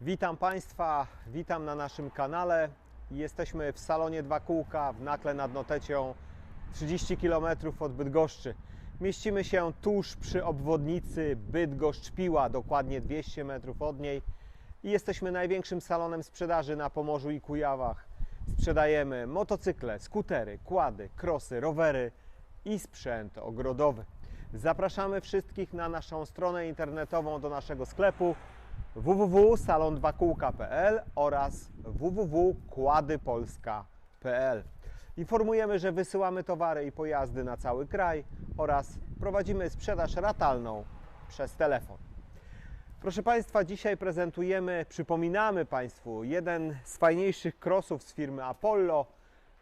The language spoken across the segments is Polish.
Witam Państwa, witam na naszym kanale. Jesteśmy w salonie Dwa Kółka w Nakle nad Notecią, 30 km od Bydgoszczy. Mieścimy się tuż przy obwodnicy Bydgoszcz-Piła, dokładnie 200 metrów od niej. I jesteśmy największym salonem sprzedaży na Pomorzu i Kujawach. Sprzedajemy motocykle, skutery, kłady, krosy, rowery i sprzęt ogrodowy. Zapraszamy wszystkich na naszą stronę internetową do naszego sklepu www.salon2kółka.pl oraz www.kładypolska.pl. Informujemy, że wysyłamy towary i pojazdy na cały kraj oraz prowadzimy sprzedaż ratalną przez telefon. Proszę Państwa, dzisiaj prezentujemy, przypominamy Państwu jeden z fajniejszych crossów z firmy Apollo,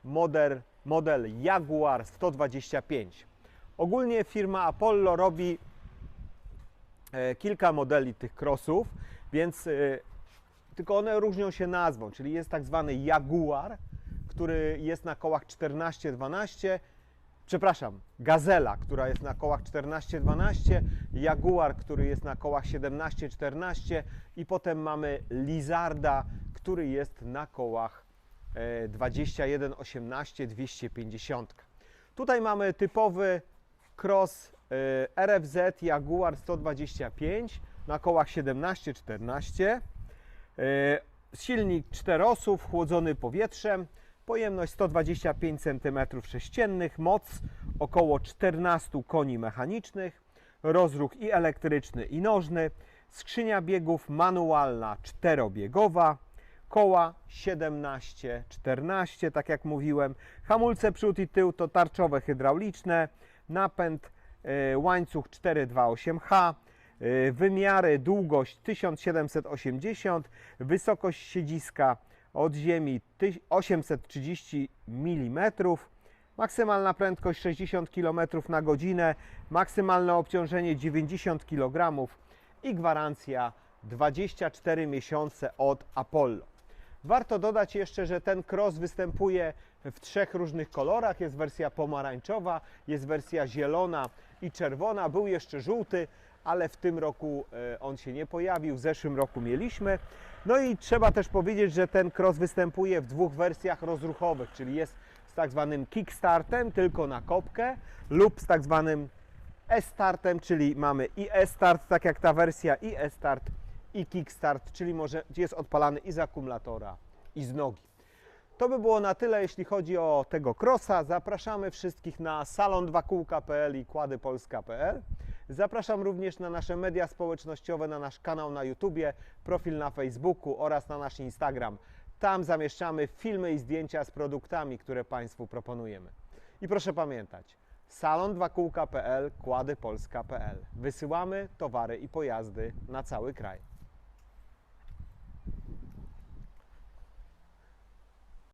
model, model Jaguar 125. Ogólnie firma Apollo robi e, kilka modeli tych crossów, więc e, tylko one różnią się nazwą, czyli jest tak zwany Jaguar, który jest na kołach 14-12, przepraszam, Gazela, która jest na kołach 14-12, Jaguar, który jest na kołach 17-14 i potem mamy Lizarda, który jest na kołach e, 21-18 250. Tutaj mamy typowy cross y, RFZ Jaguar 125 na kołach 17-14. Y, Silnik czterosów, chłodzony powietrzem, pojemność 125 cm3, moc około 14 koni mechanicznych, rozruch i elektryczny i nożny, skrzynia biegów manualna czterobiegowa, koła 17-14, tak jak mówiłem, hamulce przód i tył to tarczowe hydrauliczne, napęd e, łańcuch 428H, e, wymiary długość 1780, wysokość siedziska od ziemi tyś- 830 mm, maksymalna prędkość 60 km na godzinę, maksymalne obciążenie 90 kg i gwarancja 24 miesiące od Apollo. Warto dodać jeszcze, że ten cross występuje w trzech różnych kolorach. Jest wersja pomarańczowa, jest wersja zielona i czerwona. Był jeszcze żółty, ale w tym roku e, on się nie pojawił. W zeszłym roku mieliśmy. No i trzeba też powiedzieć, że ten cross występuje w dwóch wersjach rozruchowych, czyli jest z tak zwanym kickstartem tylko na kopkę lub z tak zwanym e-startem, czyli mamy i e-start, tak jak ta wersja, i e-start, i kickstart, czyli może jest odpalany i z akumulatora, i z nogi. To by było na tyle, jeśli chodzi o tego crossa. Zapraszamy wszystkich na salon2kółka.pl i kładypolska.pl. Zapraszam również na nasze media społecznościowe, na nasz kanał na YouTubie, profil na Facebooku oraz na nasz Instagram. Tam zamieszczamy filmy i zdjęcia z produktami, które Państwu proponujemy. I proszę pamiętać, salon2kółka.pl, kładypolska.pl. Wysyłamy towary i pojazdy na cały kraj.